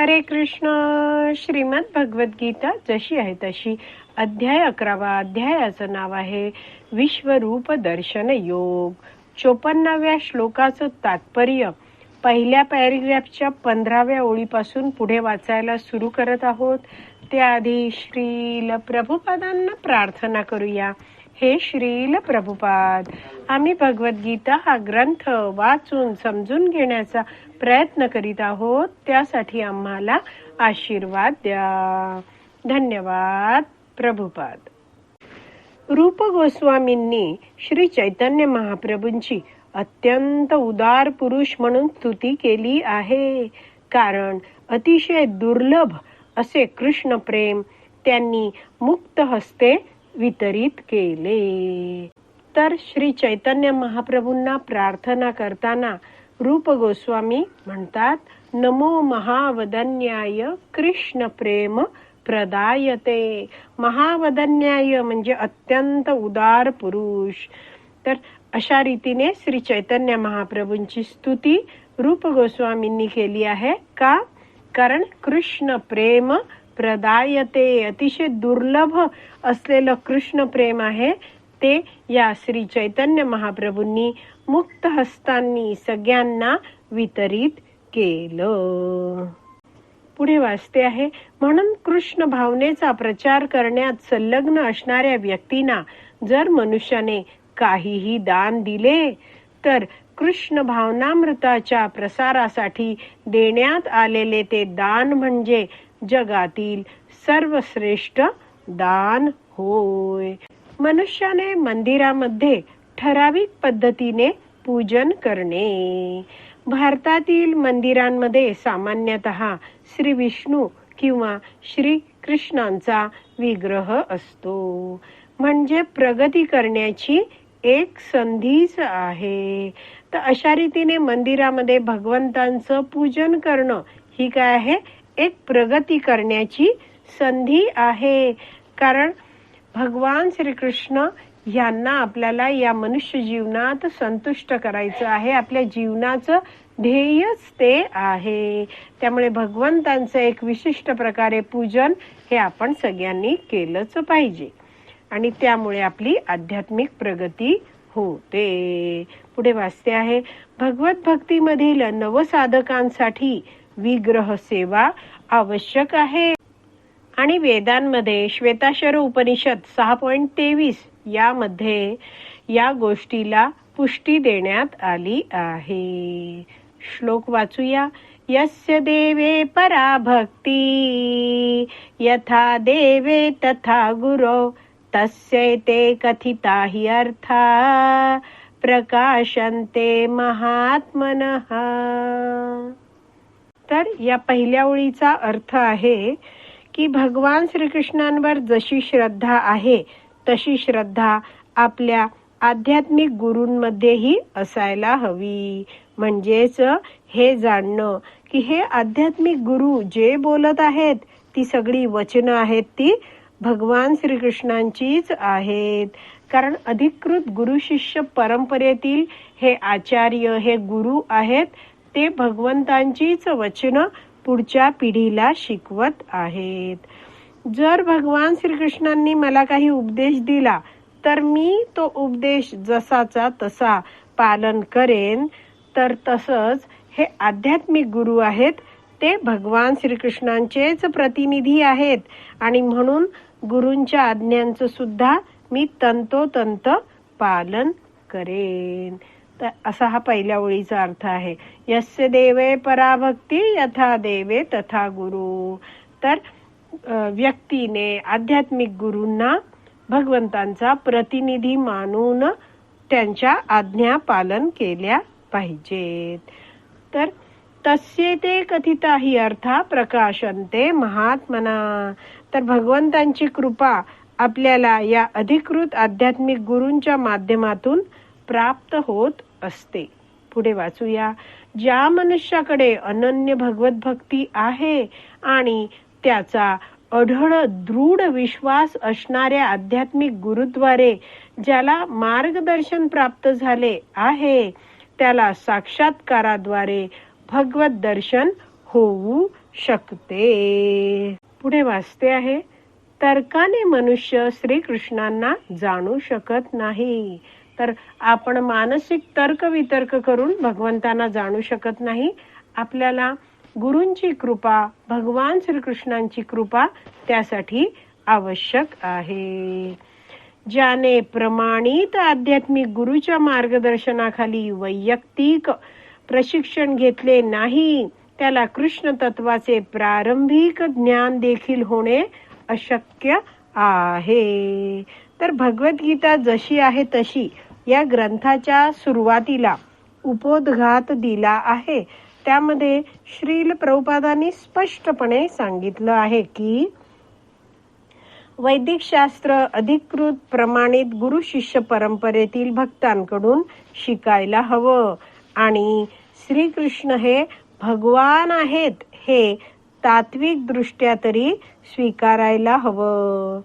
हरे कृष्ण श्रीमद भगवद्गीता जशी आहे तशी. अध्याय अकरावा अध्यायाचं नाव आहे. विश्वरूप दर्शन योग. चोपन्नाव्या श्लोकाचं तात्पर्य. पहिल्या पॅरेग्राफच्या पंधराव्या ओळीपासून पुढे वाचायला सुरू करत आहोत. त्याआधी श्रील प्रभुपादांना प्रार्थना करूया. हे श्रील प्रभुपाद आम्ही भगवद्गीता हा ग्रंथ वाचून समजून घेण्याचा प्रयत्न करीत आहोत. त्यासाठी आम्हाला आशीर्वाद द्या. धन्यवाद. प्रभुपाद. रूप गोस्वामींनी श्री चैतन्य महाप्रभूंची अत्यंत उदार पुरुष म्हणून स्तुती केली आहे. कारण अतिशय दुर्लभ असे कृष्ण प्रेम त्यांनी मुक्त हस्ते वितरित केले. तर श्री चैतन्य महाप्रभूंना प्रार्थना करताना रूप गोस्वामी म्हणतात नमो महावदन्याय कृष्ण प्रेम प्रदायते. महावदन्याय म्हणजे अत्यंत उदार पुरुष. तर अशा रीतीने श्री चैतन्य महाप्रभूंची स्तुती रूप गोस्वामींनी केली आहे. का? कारण कृष्ण प्रेम प्रदायते. अतिशय दुर्लभ असलेलं कृष्ण प्रेम आहे. ते या श्री चैतन्य महाप्रभूंनी मुक्त हस्तांनी सगळ्यांना वितरित केलं. पुढे वाचते आहे म्हणून कृष्ण भावनेचा प्रचार करण्यात संलग्न असणाऱ्या व्यक्तींना जर मनुष्याने काहीही दान दिले तर कृष्ण भावनामृताच्या प्रसारासाठी देण्यात आलेले ते दान म्हणजे जगातील सर्वश्रेष्ठ दान होय. मनुष्याने मंदिरामध्ये ठराविक पद्धतीने पूजन करणे. भारतातील मंदिरांमध्ये सामान्यतः श्री विष्णू किंवा श्री कृष्णांचा विग्रह असतो. म्हणजे प्रगती करण्याची एक संधीच आहे. तर अशा रीतीने मंदिरामध्ये भगवंतांचं पूजन करणं ही काय आहे? एक प्रगती करण्याची संधी आहे. कारण भगवान श्रीकृष्ण यांना आपल्याला या मनुष्य जीवनात संतुष्ट करायचं आहे. आपल्या जीवनाचं ध्येयच ते आहे. त्यामुळे भगवंतांचं एक विशिष्ट प्रकारे पूजन हे आपण सगळ्यांनी केलंच पाहिजे. आणि त्यामुळे आपली आध्यात्मिक प्रगती होते. पुढे वाचते आहे भगवत भक्तीमधील नवसाधकांसाठी विग्रह सेवा आवश्यक आहे. आणि वेदांमध्ये श्वेताशर उपनिषद सहा पॉईंट तेवीस यामध्ये या गोष्टीला पुष्टी देण्यात आली आहे. श्लोक वाचूया. यस्य देवे परा भक्ती यथा देवे तथा गुरो तस्य ते कथिता हि अर्था प्रकाशन्ते महात्मन. तर या पहिल्या ओळीचा अर्थ आहे की भगवान श्रीकृष्णांवर जशी श्रद्धा आहे तशी श्रद्धा आपल्या आध्यात्मिक गुरूंमध्येही असायला हवी. म्हणजेच हे जाणणं की हे आध्यात्मिक गुरु जे बोलत आहेत ती सगळी वचनं आहेत ती भगवान श्रीकृष्णांचीच आहेत. कारण अधिकृत गुरु शिष्य परंपरेतील हे आचार्य हे गुरु आहेत ते भगवंतांचीच वचनं पुढच्या पिढीला शिकवत आहेत. जर भगवान श्रीकृष्णांनी मला काही उपदेश दिला तर मी तो उपदेश जसाचा तसा पालन करेन. तर तसंच हे आध्यात्मिक गुरु आहेत ते भगवान श्रीकृष्णांचेच प्रतिनिधी आहेत. आणि म्हणून गुरूंच्या आज्ञांचं सुद्धा मी तंतोतंत पालन करेन. तर असा हा पहिल्या ओळीचा अर्थ आहे. यस्य देवे पराभक्ती यथा देवे तथा गुरु. तर व्यक्तीने आध्यात्मिक गुरूंना भगवंतांचा प्रतिनिधी मानून त्यांच्या आज्ञा पालन केल्या पाहिजेत. तर तसे ते कथिता ही अर्था प्रकाशनते महात्मना. तर भगवंतांची कृपा आपल्याला या अधिकृत आध्यात्मिक गुरूंच्या माध्यमातून प्राप्त होत असते. पुढे वाचूया. ज्या मनुष्याकडे अनन्य भगवत भक्ती आहे आणि त्याचा अढळ दृढ विश्वास असणाऱ्या आध्यात्मिक गुरुद्वारे ज्याला मार्गदर्शन प्राप्त झाले आहे त्याला साक्षात्काराद्वारे भगवत दर्शन होऊ शकते. पुढे वाचते आहे तर्काने मनुष्य श्रीकृष्णांना जाणू शकत नाही. तर आपण मानसिक तर्क वितर्क करून भगवंतांना जाणू शकत नाही. आपल्याला गुरूंची कृपा भगवान श्रीकृष्णांची कृपा त्यासाठी आवश्यक आहे. ज्याने प्रमाणित आध्यात्मिक गुरुच्या मार्गदर्शनाखाली वैयक्तिक प्रशिक्षण घेतले नाही त्याला कृष्ण तत्वाचे प्रारंभिक ज्ञान देखील होणे अशक्य आहे. तर भगवद्गीता जशी आहे तशी या ग्रंथाच्या सुरुवातीला उपोद्घात दिला आहे. त्यामध्ये श्रील प्रभुपादांनी स्पष्टपणे सांगितलं आहे की वैदिक शास्त्र अधिकृत प्रमाणित गुरु शिष्य परंपरेतील भक्तांकडून शिकायला हवं आणि श्रीकृष्ण हे भगवान आहेत हे तात्विक दृष्ट्या तरी स्वीकारायला हवं.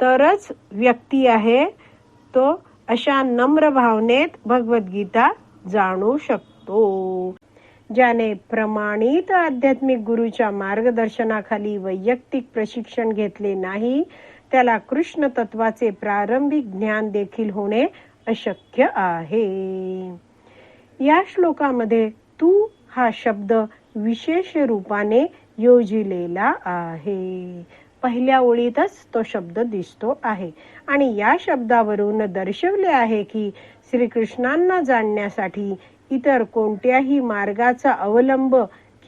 तरच व्यक्ती आहे तो अशा नम्र भावनेत भगवद्गीता जाणू शकतो. ज्याने प्रमाणित आध्यात्मिक गुरुच्या मार्गदर्शनाखाली वैयक्तिक प्रशिक्षण घेतले नाही त्याला कृष्ण तत्वाचे प्रारंभिक ज्ञान देखील होणे अशक्य आहे. या श्लोकामध्ये तू हा शब्द विशेष रूपाने योजिलेला आहे. पहिल्या ओळीतच तो शब्द दिसतो आहे. आणि या शब्दावरून दर्शवले आहे की श्रीकृष्णांना जाणण्यासाठी इतर कोणत्याही मार्गाचा अवलंब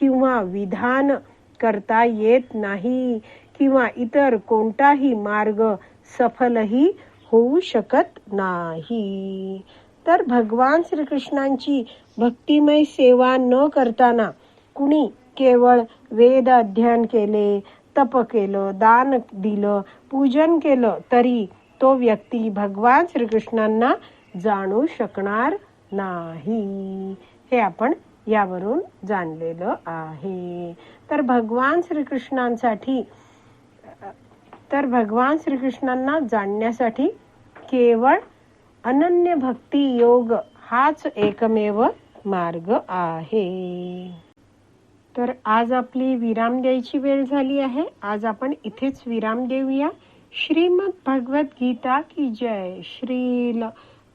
किंवा विधान करता येत नाही किंवा इतर कोणताही मार्ग सफलही होऊ शकत नाही. तर भगवान श्रीकृष्णांची भक्तिमय सेवा न करताना कुणी केवळ वेद अध्ययन केले तप केलं दान दिलं पूजन केलं तरी तो व्यक्ती भगवान श्रीकृष्णांना जाणू शकणार नाही. हे आपण यावरून जाणलेलं आहे. तर भगवान श्रीकृष्णांसाठी तर भगवान श्रीकृष्णांना जाणण्यासाठी केवळ अनन्य भक्ती योग हाच एकमेव मार्ग आहे. तर आज आपली विराम द्यायची वेळ झाली आहे. आज आपण इथेच विराम देऊया. श्रीमद भगवत गीता की जय श्रील.